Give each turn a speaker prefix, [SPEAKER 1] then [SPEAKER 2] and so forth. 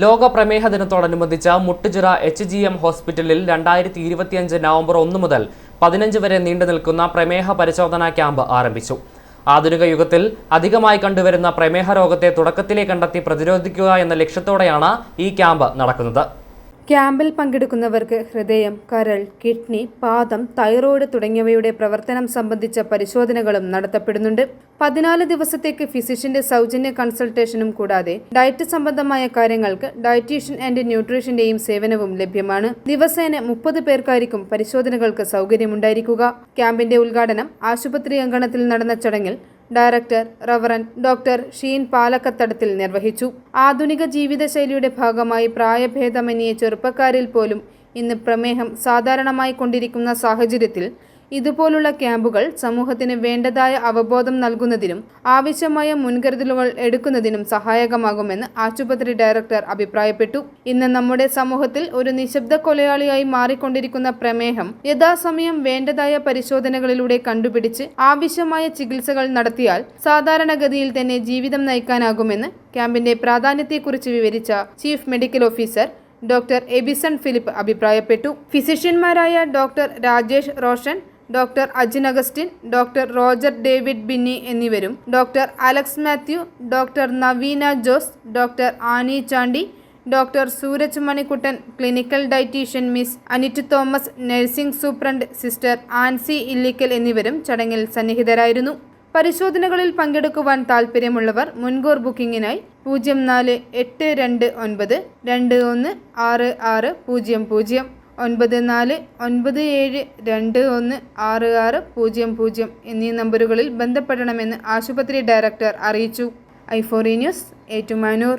[SPEAKER 1] ലോക പ്രമേഹ ദിനത്തോടനുബന്ധിച്ച് മുട്ടുചിറ എച്ച് ജി എം ഹോസ്പിറ്റലിൽ രണ്ടായിരത്തി ഇരുപത്തിയഞ്ച് നവംബർ ഒന്ന് മുതൽ പതിനഞ്ച് വരെ നീണ്ടു നിൽക്കുന്ന പ്രമേഹ പരിശോധനാ ക്യാമ്പ് ആരംഭിച്ചു. ആധുനിക യുഗത്തിൽ അധികമായി കണ്ടുവരുന്ന പ്രമേഹ രോഗത്തെ തുടക്കത്തിലേ കണ്ടെത്തി പ്രതിരോധിക്കുക എന്ന ലക്ഷ്യത്തോടെയാണ് ഈ ക്യാമ്പ് നടക്കുന്നത്.
[SPEAKER 2] ക്യാമ്പിൽ പങ്കെടുക്കുന്നവർക്ക് ഹൃദയം കരൾ കിഡ്നി പാദം തൈറോയ്ഡ് തുടങ്ങിയവയുടെ പ്രവർത്തനം സംബന്ധിച്ച പരിശോധനകളും നടത്തപ്പെടുന്നുണ്ട്. പതിനാല് ദിവസത്തേക്ക് ഫിസിഷ്യന്റെ സൗജന്യ കൺസൾട്ടേഷനും കൂടാതെ ഡയറ്റ് സംബന്ധമായ കാര്യങ്ങൾക്ക് ഡയറ്റീഷ്യൻ ആൻഡ് ന്യൂട്രീഷന്റെയും സേവനവും ലഭ്യമാണ്. ദിവസേന മുപ്പത് പേർക്കായിരിക്കും പരിശോധനകൾക്ക് സൗകര്യമുണ്ടായിരിക്കുക. ക്യാമ്പിന്റെ ഉദ്ഘാടനം ആശുപത്രി അങ്കണത്തിൽ നടന്ന ചടങ്ങിൽ director reverend doctor Sheen Palakkathadathil നിർവഹിച്ചു. ആധുനിക ജീവിതശൈലിയുടെ ഭാഗമായി പ്രായഭേദമന്യേ ചെറുപ്പക്കാരിൽ പോലും ഇന്ന് പ്രമേഹം സാധാരണമായി കൊണ്ടിരിക്കുന്ന സാഹചര്യത്തിൽ ഇതുപോലുള്ള ക്യാമ്പുകൾ സമൂഹത്തിന് വേണ്ടതായ അവബോധം നൽകുന്നതിനും ആവശ്യമായ മുൻകരുതലുകൾ എടുക്കുന്നതിനും സഹായകമാകുമെന്ന് ആശുപത്രി ഡയറക്ടർ അഭിപ്രായപ്പെട്ടു. ഇന്ന് നമ്മുടെ സമൂഹത്തിൽ ഒരു നിശബ്ദ കൊലയാളിയായി മാറിക്കൊണ്ടിരിക്കുന്ന പ്രമേഹം യഥാസമയം വേണ്ടതായ പരിശോധനകളിലൂടെ കണ്ടുപിടിച്ച് ആവശ്യമായ ചികിത്സകൾ നടത്തിയാൽ സാധാരണഗതിയിൽ തന്നെ ജീവിതം നയിക്കാനാകുമെന്ന് ക്യാമ്പിന്റെ പ്രാധാന്യത്തെക്കുറിച്ച് വിവരിച്ച chief medical officer doctor Ebison Philip അഭിപ്രായപ്പെട്ടു. ഫിസിഷ്യന്മാരായ doctor Rajesh Roshan doctor Ajin Augustine doctor Roger David Binny എന്നിവരും doctor Alex Mathew doctor Naveena Jose doctor Annie Chandy doctor Sooraj Manikuttan clinical dietician miss Anit Thomas nursing superintendent sister Ancy Illickal എന്നിവരും ചടങ്ങിൽ സന്നിഹിതരായിരുന്നു. പരിശോധനകളിൽ പങ്കെടുക്കുവാൻ താൽപ്പര്യമുള്ളവർ മുൻകൂർ ബുക്കിംഗിനായി പൂജ്യം നാല് എട്ട് രണ്ട് ഒൻപത് രണ്ട് ഒന്ന് ആറ് ആറ് പൂജ്യം പൂജ്യം. ഒൻപത് നാല് ഒൻപത് ഏഴ് രണ്ട് ഒന്ന് ആറ് ആറ് പൂജ്യം പൂജ്യം എന്നീ നമ്പറുകളിൽ ബന്ധപ്പെടണമെന്ന് ആശുപത്രി ഡയറക്ടർ അറിയിച്ചു. ഐഫോറി ന്യൂസ് ഏറ്റുമാനൂർ.